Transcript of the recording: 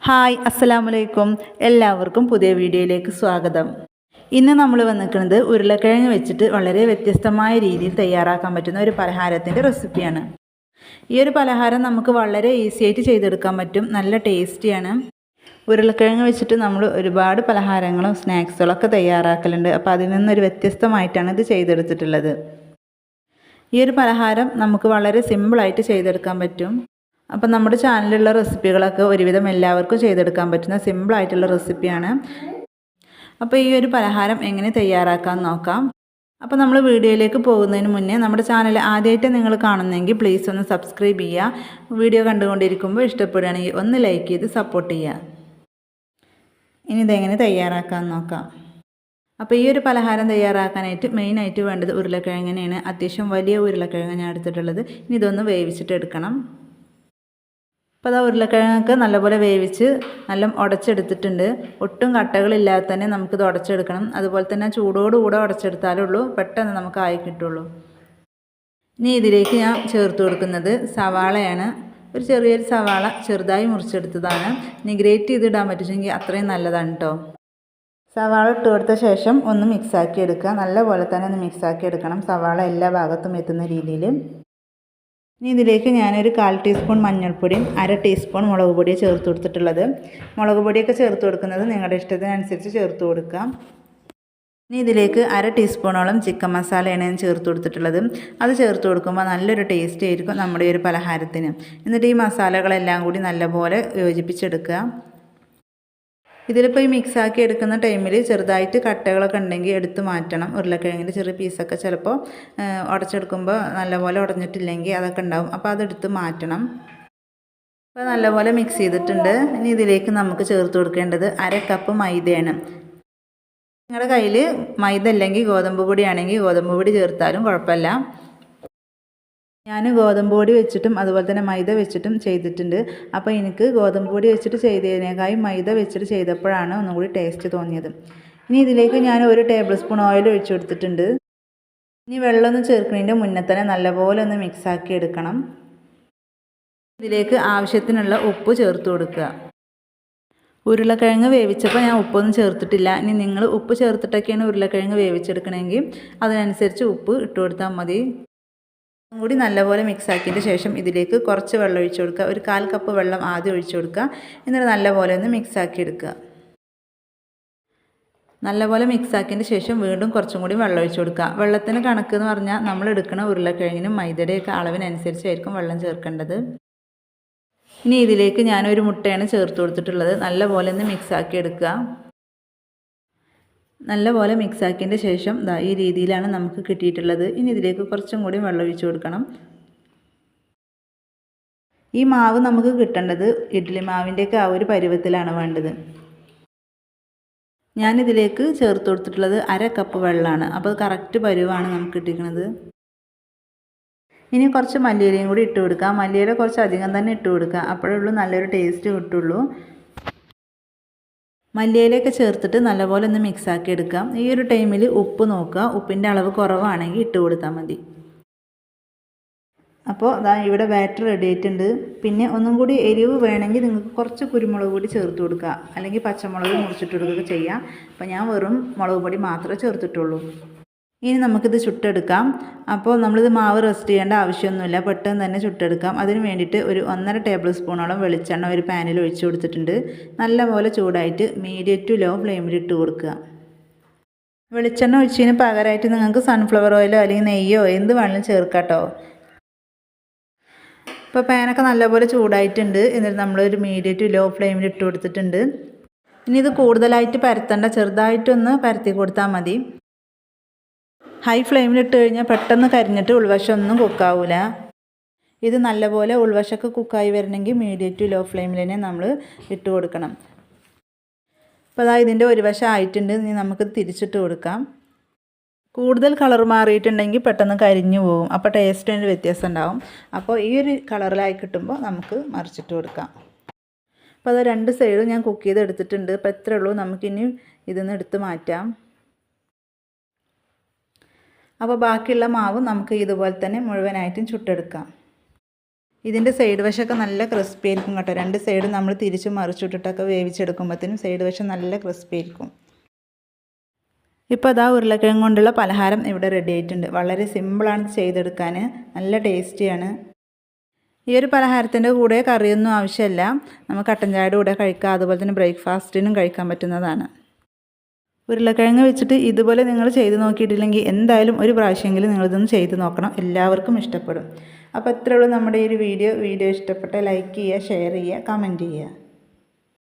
Hi അസ്സലാമു അലൈക്കും എല്ലാവർക്കും പുതിയ വീഡിയോയിലേക്ക് സ്വാഗതം. ഇന്ന് നമ്മൾ വന്നിരിക്കുന്നത് ഉരുളക്കിഴങ്ങ് വെച്ചിട്ട് വളരെ വ്യത്യസ്തമായ രീതിയിൽ തയ്യാറാക്കാൻ പറ്റുന്ന ഒരു പലഹാരത്തിന്റെ റെസിപ്പിയാണ്. ഈ ഒരു പലഹാരം നമുക്ക് വളരെ ഈസി ആയിട്ട് ചെയ്തെടുക്കാൻ പറ്റും. നല്ല ടേസ്റ്റിയാണ്. ഉരുളക്കിഴങ്ങ് വെച്ചിട്ട് നമ്മൾ ഒരുപാട് പലഹാരങ്ങളും സ്നാക്സുകളൊക്കെ തയ്യാറാക്കലുണ്ട്. അപ്പോൾ അതിൽ നിന്നൊരു വ്യത്യസ്തമായിട്ടാണ് ഇത് ചെയ്തെടുത്തിട്ടുള്ളത്. ഈ ഒരു പലഹാരം നമുക്ക് വളരെ സിമ്പിളായിട്ട് ചെയ്തെടുക്കാൻ പറ്റും. അപ്പം നമ്മുടെ ചാനലിലുള്ള റെസിപ്പികളൊക്കെ ഒരുവിധം എല്ലാവർക്കും ചെയ്തെടുക്കാൻ പറ്റുന്ന സിമ്പിളായിട്ടുള്ള റെസിപ്പിയാണ്. അപ്പോൾ ഈ ഒരു പലഹാരം എങ്ങനെ തയ്യാറാക്കാൻ നോക്കാം. അപ്പോൾ നമ്മൾ വീഡിയോയിലേക്ക് പോകുന്നതിന് മുന്നേ നമ്മുടെ ചാനൽ ആദ്യമായിട്ട് നിങ്ങൾ കാണുന്നെങ്കിൽ പ്ലീസ് ഒന്ന് സബ്സ്ക്രൈബ് ചെയ്യുക. വീഡിയോ കണ്ടുകൊണ്ടിരിക്കുമ്പോൾ ഇഷ്ടപ്പെടുകയാണെങ്കിൽ ഒന്ന് ലൈക്ക് ചെയ്ത് സപ്പോർട്ട് ചെയ്യുക. ഇനി ഇതെങ്ങനെ തയ്യാറാക്കാൻ നോക്കാം. അപ്പോൾ ഈ ഒരു പലഹാരം തയ്യാറാക്കാനായിട്ട് മെയിനായിട്ട് വേണ്ടത് ഉരുളക്കിഴങ്ങിനെയാണ് അത്യാവശ്യം വലിയ ഉരുളക്കിഴങ്ങ് ഞാൻ എടുത്തിട്ടുള്ളത്. ഇനി ഇതൊന്ന് വേവിച്ചിട്ട് എടുക്കണം. അപ്പോൾ അതാ ഉരുളക്കിഴങ്ങൊക്കെ നല്ലപോലെ വേവിച്ച് നല്ല ഉടച്ചെടുത്തിട്ടുണ്ട്. ഒട്ടും കട്ടകളില്ലാതെ തന്നെ നമുക്കിത് ഉടച്ചെടുക്കണം. അതുപോലെ തന്നെ ചൂടോടുകൂടെ ഉടച്ചെടുത്താലേ ഉള്ളൂ. പെട്ടെന്ന് നമുക്ക് ആയി കിട്ടുള്ളൂ. ഇനി ഇതിലേക്ക് ഞാൻ ചേർത്ത് കൊടുക്കുന്നത് സവാളയാണ്. ഒരു ചെറിയൊരു സവാള ചെറുതായി മുറിച്ചെടുത്തതാണ്. ഇനി ഗ്രേറ്റ് ചെയ്തിടാൻ പറ്റുമെങ്കിൽ അത്രയും നല്ലതാണ് കേട്ടോ സവാള ഇട്ട് കൊടുത്ത ശേഷം ഒന്ന് മിക്സാക്കി എടുക്കുക. നല്ലപോലെ തന്നെ ഒന്ന് മിക്സാക്കി എടുക്കണം. സവാള എല്ലാ ഭാഗത്തും എത്തുന്ന രീതിയിൽ ഇനി ഇതിലേക്ക് ഞാനൊരു കാൽ ടീസ്പൂൺ മഞ്ഞൾപ്പൊടിയും അര ടീസ്പൂൺ മുളക് പൊടിയും ചേർത്ത് കൊടുത്തിട്ടുള്ളത്. മുളക് പൊടിയൊക്കെ ചേർത്ത് കൊടുക്കുന്നത് നിങ്ങളുടെ ഇഷ്ടത്തിനനുസരിച്ച് ചേർത്ത് കൊടുക്കാം. ഇനി ഇതിലേക്ക് അര ടീസ്പൂണോളം ചിക്കൻ മസാലയാണ് ഞാൻ ചേർത്ത് കൊടുത്തിട്ടുള്ളത്. അത് ചേർത്ത് കൊടുക്കുമ്പോൾ നല്ലൊരു ടേസ്റ്റ് ആയിരിക്കും നമ്മുടെ ഒരു പലഹാരത്തിന്. എന്നിട്ട് ഈ മസാലകളെല്ലാം കൂടി നല്ലപോലെ യോജിപ്പിച്ചെടുക്കുക. ഇതിലിപ്പോൾ ഈ മിക്സാക്കി എടുക്കുന്ന ടൈമിൽ ചെറുതായിട്ട് കട്ടകളൊക്കെ ഉണ്ടെങ്കിൽ എടുത്ത് മാറ്റണം. ഉരുളക്കിഴങ്ങിന്റെ ചെറിയ പീസൊക്കെ ചിലപ്പോൾ ഉടച്ചെടുക്കുമ്പോൾ നല്ലപോലെ ഉടഞ്ഞിട്ടില്ലെങ്കിൽ അതൊക്കെ ഉണ്ടാവും. അപ്പോൾ അതെടുത്ത് മാറ്റണം. അപ്പോൾ നല്ലപോലെ മിക്സ് ചെയ്തിട്ടുണ്ട്. ഇനി ഇതിലേക്ക് നമുക്ക് ചേർത്ത് കൊടുക്കേണ്ടത് അര കപ്പ് മൈദയാണ്. നിങ്ങളുടെ കയ്യിൽ മൈദ അല്ലെങ്കിൽ ഗോതമ്പ് പൊടിയാണെങ്കിൽ ഗോതമ്പ് പൊടി ചേർത്താലും കുഴപ്പമില്ല. ഞാൻ ഗോതമ്പ് പൊടി വെച്ചിട്ടും അതുപോലെ തന്നെ മൈദ വെച്ചിട്ടും ചെയ്തിട്ടുണ്ട്. അപ്പോൾ എനിക്ക് ഗോതമ്പ് പൊടി വെച്ചിട്ട് ചെയ്തതിനേക്കാളും മൈദ വെച്ചിട്ട് ചെയ്തപ്പോഴാണ് ഒന്നും കൂടി ടേസ്റ്റ് തോന്നിയത്. ഇനി ഇതിലേക്ക് ഞാൻ ഒരു ടേബിൾ സ്പൂൺ ഓയിൽ ഒഴിച്ചു കൊടുത്തിട്ടുണ്ട്. ഇനി വെള്ളമൊന്നും ചേർക്കുന്നതിന്റെ മുന്നേ തന്നെ നല്ലപോലെ ഒന്ന് മിക്സാക്കി എടുക്കണം. ഇതിലേക്ക് ആവശ്യത്തിനുള്ള ഉപ്പ് ചേർത്ത് കൊടുക്കുക. ഉരുളക്കിഴങ്ങ് വേവിച്ചപ്പോൾ ഞാൻ ഉപ്പൊന്നും ചേർത്തിട്ടില്ല. ഇനി നിങ്ങൾ ഉപ്പ് ചേർത്തിട്ടൊക്കെയാണ് ഉരുളക്കിഴങ്ങ് വേവിച്ചെടുക്കണമെങ്കിൽ അതിനനുസരിച്ച് ഉപ്പ് ഇട്ട് കൊടുത്താൽ മതി. കൂടി നല്ലപോലെ മിക്സ് ആക്കിയതിന് ശേഷം ഇതിലേക്ക് കുറച്ച് വെള്ളം ഒഴിച്ചു കൊടുക്കുക. ഒരു കാൽ കപ്പ് വെള്ളം ആദ്യം ഒഴിച്ചു കൊടുക്കുക. എന്നിട്ട് നല്ലപോലെ ഒന്ന് മിക്സ് ആക്കി എടുക്കുക. നല്ലപോലെ മിക്സ് ആക്കിയതിന് ശേഷം വീണ്ടും കുറച്ചും കൂടി വെള്ളം ഒഴിച്ചു കൊടുക്കുക. വെള്ളത്തിന് കണക്ക് എന്ന് പറഞ്ഞാൽ നമ്മൾ എടുക്കുന്ന ഉരുളക്കിഴങ്ങിനും മൈദയുടെയൊക്കെ അളവിനനുസരിച്ചായിരിക്കും വെള്ളം ചേർക്കേണ്ടത്. ഇനി ഇതിലേക്ക് ഞാനൊരു മുട്ടയാണ് ചേർത്ത് കൊടുത്തിട്ടുള്ളത്. നല്ലപോലെ ഒന്ന് മിക്സ് ആക്കി എടുക്കുക. നല്ലപോലെ മിക്സ് ആക്കിയതിന്റെ ശേഷം ദാ ഈ രീതിയിലാണ് നമുക്ക് കിട്ടിയിട്ടുള്ളത്. ഇനി ഇതിലേക്ക് കുറച്ചും കൂടി വെള്ളം ഒഴിച്ചു കൊടുക്കണം. ഈ മാവ് നമുക്ക് കിട്ടേണ്ടത് ഇഡ്ഡലി മാവിന്റെയൊക്കെ ആ ഒരു പരുവത്തിലാണ് വേണ്ടത്. ഞാനിതിലേക്ക് ചേർത്ത് കൊടുത്തിട്ടുള്ളത് അര കപ്പ് വെള്ളമാണ്. അപ്പോൾ കറക്റ്റ് പരുവാണ് നമുക്ക് കിട്ടിക്കുന്നത് ഇനി കുറച്ച് മല്ലിയിലയും കൂടി ഇട്ട് കൊടുക്കുക മല്ലിയില കുറച്ച് അധികം തന്നെ ഇട്ട് കൊടുക്കുക അപ്പോഴേ ഉള്ളൂ നല്ലൊരു ടേസ്റ്റ് കിട്ടുള്ളൂ. മല്ലിയിലയൊക്കെ ചേർത്തിട്ട് നല്ലപോലെ ഒന്ന് മിക്സാക്കി എടുക്കാം. ഈ ഒരു ടൈമിൽ ഉപ്പ് നോക്കുക. ഉപ്പിന്റെ അളവ് കുറവാണെങ്കിൽ ഇട്ട് കൊടുത്താൽ മതി. അപ്പോൾ അതാ ഇവിടെ ബാറ്റർ റെഡി ആയിട്ടുണ്ട്. പിന്നെ ഒന്നും കൂടി എരിവ് വേണമെങ്കിൽ നിങ്ങൾക്ക് കുറച്ച് കുരുമുളക് കൂടി ചേർത്ത് കൊടുക്കുക. അല്ലെങ്കിൽ പച്ചമുളക് മുറിച്ചിട്ട് കൊടുക്കുകയൊക്കെ ചെയ്യാം. അപ്പോൾ ഞാൻ വെറും മുളക് പൊടി മാത്രമേ ചേർത്തിട്ടുള്ളൂ. ഇനി നമുക്കിത് ചുട്ടെടുക്കാം. അപ്പോൾ നമ്മളിത് മാവ് റെസ്റ്റ് ചെയ്യേണ്ട ആവശ്യമൊന്നുമില്ല. പെട്ടെന്ന് തന്നെ ചുട്ടെടുക്കാം. അതിന് വേണ്ടിയിട്ട് ഒരു ഒന്നര ടേബിൾ സ്പൂണോളം വെളിച്ചെണ്ണ ഒരു പാനിൽ ഒഴിച്ചു കൊടുത്തിട്ടുണ്ട്. നല്ലപോലെ ചൂടായിട്ട് മീഡിയം ടു ലോ ഫ്ലെയിമിൽ ഇട്ട് കൊടുക്കുക. വെളിച്ചെണ്ണ ഒഴിച്ചതിന് പകരമായിട്ട് നിങ്ങൾക്ക് സൺഫ്ലവർ ഓയിലോ അല്ലെങ്കിൽ നെയ്യോ എന്ത് വേണമെങ്കിലും ചേർക്കാട്ടോ കേട്ടോ. ഇപ്പോൾ പാനൊക്കെ നല്ലപോലെ ചൂടായിട്ടുണ്ട്. എന്നിട്ട് നമ്മളൊരു മീഡിയം ടു ലോ ഫ്ലെയിമിൽ ഇട്ട് കൊടുത്തിട്ടുണ്ട്. ഇനി ഇത് കൂടുതലായിട്ട് പരത്തണ്ട ചെറുതായിട്ടൊന്ന് പരത്തി കൊടുത്താൽ മതി. ഹൈ ഫ്ലെയിമിലിട്ട് കഴിഞ്ഞാൽ പെട്ടെന്ന് കരിഞ്ഞിട്ട് ഉൾവശം ഒന്നും കുക്കാവില്ല ഇത് നല്ലപോലെ ഉൾവശമൊക്കെ കുക്കായി വരണമെങ്കിൽ മീഡിയം ടു ലോ ഫ്ലെയിമിൽ തന്നെ നമ്മൾ ഇട്ട് കൊടുക്കണം. അപ്പോൾ അതാ ഇതിന്റെ ഒരു വശം ആയിട്ടുണ്ട്. ഇനി നമുക്ക് തിരിച്ചിട്ട് കൊടുക്കാം. കൂടുതൽ കളർ മാറിയിട്ടുണ്ടെങ്കിൽ പെട്ടെന്ന് കരിഞ്ഞു പോകും അപ്പോൾ ടേസ്റ്റിന് വ്യത്യാസം ഉണ്ടാവും. അപ്പോൾ ഈ ഒരു കളറിലായി കിട്ടുമ്പോൾ നമുക്ക് മറിച്ചിട്ട് കൊടുക്കാം. അപ്പോൾ അത് രണ്ട് സൈഡും ഞാൻ കുക്ക് ചെയ്ത് എടുത്തിട്ടുണ്ട്. അപ്പോൾ എത്രയുള്ളൂ? ഉള്ളൂ നമുക്കിനി നിന്ന് എടുത്ത് മാറ്റാം. അപ്പോൾ ബാക്കിയുള്ള മാവ് നമുക്ക് ഇതുപോലെ തന്നെ മുഴുവനായിട്ടും ചുട്ടെടുക്കാം. ഇതിന്റെ സൈഡ് വശമൊക്കെ നല്ല ക്രിസ്പി ആയിരിക്കും കേട്ടോ. രണ്ട് സൈഡ് നമ്മൾ തിരിച്ച് മറിച്ചിട്ടിട്ടൊക്കെ വേവിച്ചെടുക്കുമ്പോഴത്തേനും സൈഡ് വശം നല്ല ക്രിസ്പി ആയിരിക്കും. ഇപ്പോൾ അതാ ഉരുളക്കിഴങ്ങ് കൊണ്ടുള്ള പലഹാരം ഇവിടെ റെഡി ആയിട്ടുണ്ട്. വളരെ സിമ്പിളാണ് ചെയ്തെടുക്കാൻ. നല്ല ടേസ്റ്റിയാണ് ഈ ഒരു പലഹാരത്തിന്റെ കൂടെ കറിയൊന്നും ആവശ്യമില്ല. നമുക്ക് കട്ടൻ ചായയുടെ കൂടെ കഴിക്കാം. അതുപോലെ തന്നെ ബ്രേക്ക്ഫാസ്റ്റിനും കഴിക്കാൻ പറ്റുന്നതാണ്. ഉരുളക്കിഴങ്ങ് വെച്ചിട്ട് ഇതുപോലെ നിങ്ങൾ ചെയ്ത് നോക്കിയിട്ടില്ലെങ്കിൽ എന്തായാലും ഒരു പ്രാവശ്യമെങ്കിലും നിങ്ങളിതൊന്ന് ചെയ്ത് നോക്കണം. എല്ലാവർക്കും ഇഷ്ടപ്പെടും. അപ്പോൾ അത്രയുള്ളൂ നമ്മുടെ ഈ ഒരു വീഡിയോ. വീഡിയോ ഇഷ്ടപ്പെട്ട ലൈക്ക് ചെയ്യുക ഷെയർ ചെയ്യുക കമന്റ് ചെയ്യുക.